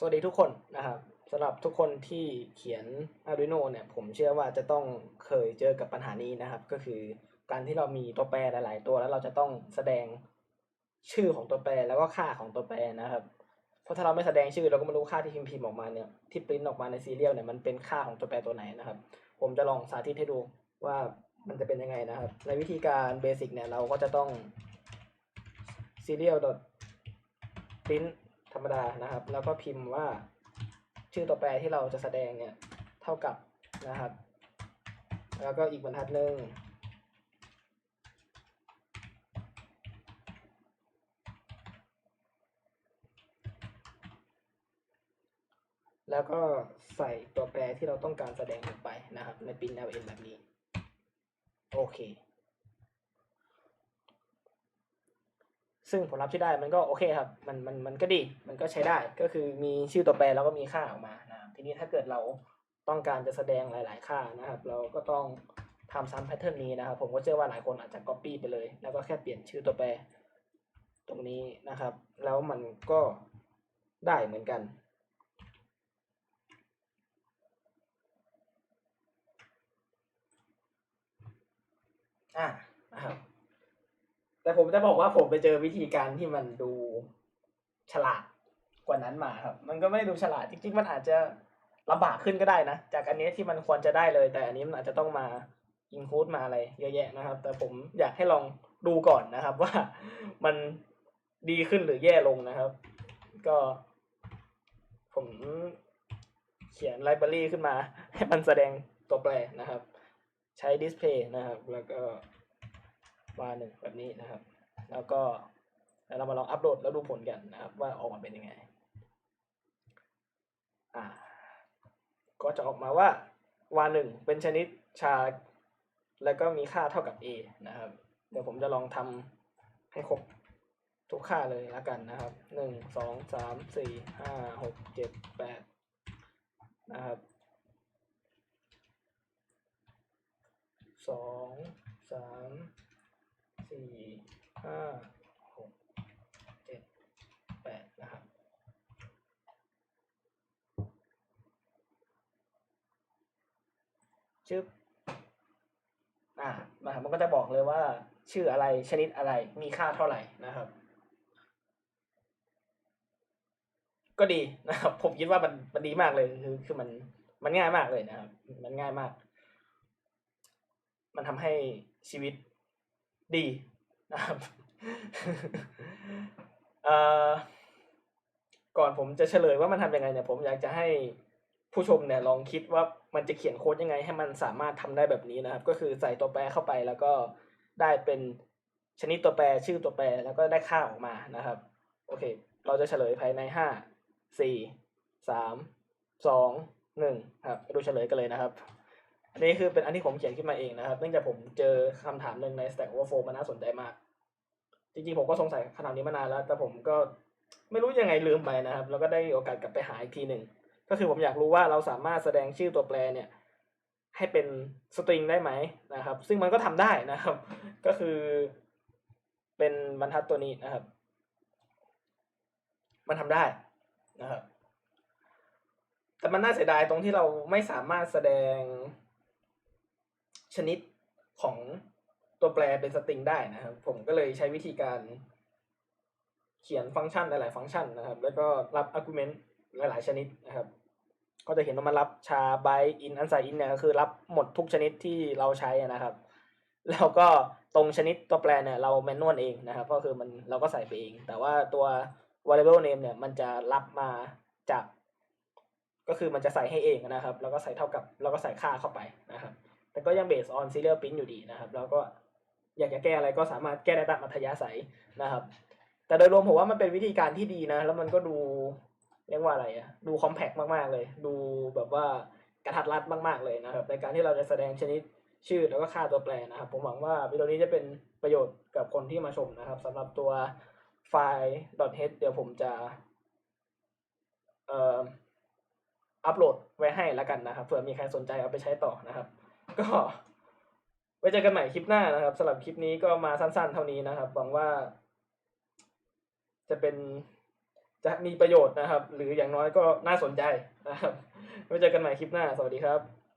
สวัสดีทุกคนนะครับสำหรับทุกคนที่เขียน Arduino เนี่ยผมเชื่อว่าจะต้องเคยเจอกับปัญหานี้นะครับ ก็คือการที่เรามีตัวแปรหลาย ๆ ตัวแล้วเราจะต้องแสดงชื่อของตัวแปรแล้วก็ค่าของตัวแปรนะครับ เพราะถ้าเราไม่แสดงชื่อเราก็ไม่รู้ค่าที่พิมพ์พิมพ์ออกมาเนี่ยที่ปริ้นออกมาในซีเรียลเนี่ยมันเป็นค่าของตัวแปรตัวไหนนะครับ ผมจะลองสาธิตให้ดูว่ามันจะเป็นยังไงนะครับ ในวิธีการเบสิกเนี่ยเราก็จะต้อง serial print ธรรมดานะครับ แล้วก็พิมพ์ว่าชื่อตัวแปรที่เราจะแสดงเนี่ยเท่ากับนะครับ แล้วก็อีกบรรทัดหนึ่งแล้วก็ใส่ตัวแปรที่เราต้องการแสดงลงไปนะครับ ใน print ln แบบนี้ โอเค ซึ่งผลลัพธ์ที่ได้มันก็โอเคครับมันมันมันก็ดีมันก็ใช้ได้ก็คือมีชื่อตัวแปรแล้วก็มีค่าออกมานะครับทีนี้ถ้าเกิดเราต้องการจะแสดงหลาย ๆ ค่านะครับ เราก็ต้องทำซ้ำแพทเทิร์นนี้นะครับ ผมก็เชื่อว่าหลายคนอาจจะ copy ไปเลย แล้วก็แค่เปลี่ยนชื่อตัวแปรตรงนี้นะครับ แล้วมันก็ได้เหมือนกันอะ แต่ผมจะบอกว่าผมไปเจอวิธีการที่มันดูฉลาดกว่านั้นมาครับ มันก็ไม่ได้ดูฉลาดจริงๆมันอาจจะลำบากขึ้นก็ได้นะ จากอันนี้ที่มันควรจะได้เลย แต่อันนี้มันอาจจะต้องมาอินคูดมาอะไรเยอะแยะนะครับ แต่ผมอยากให้ลองดูก่อนนะครับ ว่ามันดีขึ้นหรือแย่ลงนะครับ ก็ ผมเขียนไลบรารีขึ้นมา ให้มันแสดงตัวแปรนะครับ ใช้ดิสเพย์นะครับ แล้วก็ มาหนึ่งแบบนี้นะครับ แล้วก็เรามาลองอัปโหลดแล้วดูผลกันนะครับ ว่าออกมาเป็นยังไง อ่า ก็จะออกมาว่าวาหนึ่งเป็นชนิดชา แล้วก็มีค่าเท่ากับ a นะครับ เดี๋ยวผมจะลองทำให้ครบทุกค่าเลยแล้วกันนะครับหนึ่งสองสามสี่ห้าหกเจ็ดแปดนะครับสองสาม สี่ห้าหกเจ็ดแปดนะครับชื่ออ่านะครับมันก็จะบอกเลยว่า ชื่ออะไรชนิดอะไรมีค่าเท่าไหร่นะครับ ก็ดีนะครับ ผมคิดว่ามันมันดีมากเลยคือคือมันมันง่ายมากเลยนะครับ มันง่ายมาก มันทำให้ชีวิต ดีนะครับก่อนผมจะเฉลยว่ามันทำยังไงเนี่ยผมอยากจะให้ผู้ชมเนี่ยลองคิดว่ามันจะเขียนโค้ดยังไง ให้มันสามารถทำได้แบบนี้นะครับ ก็คือใส่ตัวแปรเข้าไปแล้วก็ได้เป็นชนิดตัวแปรชื่อตัวแปรแล้วก็ได้ค่าออกมานะครับ โอเค เราจะเฉลยภายในห้าสี่สามสองหนึ่งครับดูเฉลยกันเลยนะครับ อันนี้คือเป็นอันที่ผมเขียนขึ้นมาเองนะครับ เนื่องจากผมเจอคำถามหนึ่งใน Stack Overflow มันน่าสนใจมาก จริงๆผมก็สงสัยคำถามนี้มานานแล้ว แต่ผมก็ไม่รู้ยังไงลืมไปนะครับ แล้วก็ได้โอกาสกลับไปหาอีกทีหนึ่ง ก็คือผมอยากรู้ว่าเราสามารถแสดงชื่อตัวแปรเนี่ยให้เป็นสตริงได้ไหมนะครับ ซึ่งมันก็ทำได้นะครับ ก็คือเป็นบรรทัดตัวนี้นะครับ มันทำได้นะครับ แต่มันน่าเสียดายตรงที่เราไม่สามารถแสดง ชนิดของตัวแปรเป็นสตริงได้นะครับ ผมก็เลยใช้วิธีการเขียนฟังก์ชันหลาย ๆ ฟังก์ชันนะครับ แล้วก็รับ argument หลาย ๆ ชนิดนะครับ ก็จะเห็นว่ามันรับชาไบอินอันไซอินเนี่ยก็คือรับหมดทุกชนิดที่เราใช้นะครับ แล้วก็ตรงชนิดตัวแปรเนี่ยเราแมนนวลเองนะครับ ก็คือมันเราก็ใส่ไปเอง แต่ว่าตัว variable name เนี่ยมันจะรับมาจาก ก็คือมันจะใส่ให้เองนะครับ แล้วก็ใส่เท่ากับ แล้วก็ใส่ค่าเข้าไปนะครับ แต่ก็ยัง based on serial print อยู่ดีนะครับแล้วก็อยากจะแก้อะไรก็สามารถแก้ได้ตามอัธยาศัยนะครับ แต่โดยรวมผมว่ามันเป็นวิธีการที่ดีนะ แล้วมันก็ดูเรียกว่าอะไรอะดูคอมแพ t มากๆเลย ดูแบบว่ากระทัดรัดมากๆเลยนะครับ ในการที่เราจะแสดงชนิดชื่อแล้วก็ค่าตัวแปรนะครับ ผมหวังว่าวิดีโอนี้จะเป็นประโยชน์กับคนที่มาชมนะครับสำหรับตัวไฟล์ .h เดี๋ยวผมจะเอ่ออัปโหลดไว้ให้แล้วกันนะครับเผื่อมีใครสนใจเอาไปใช้ต่อนะครับ ก็ ไว้เจอกันใหม่คลิปหน้านะครับสำหรับคลิปนี้ก็มาสั้นๆ เท่านี้นะครับหวังว่า จะเป็นจะมีประโยชน์นะครับ หรืออย่างน้อยก็น่าสนใจนะครับไว้เจอกันใหม่คลิปหน้า สวัสดีครับ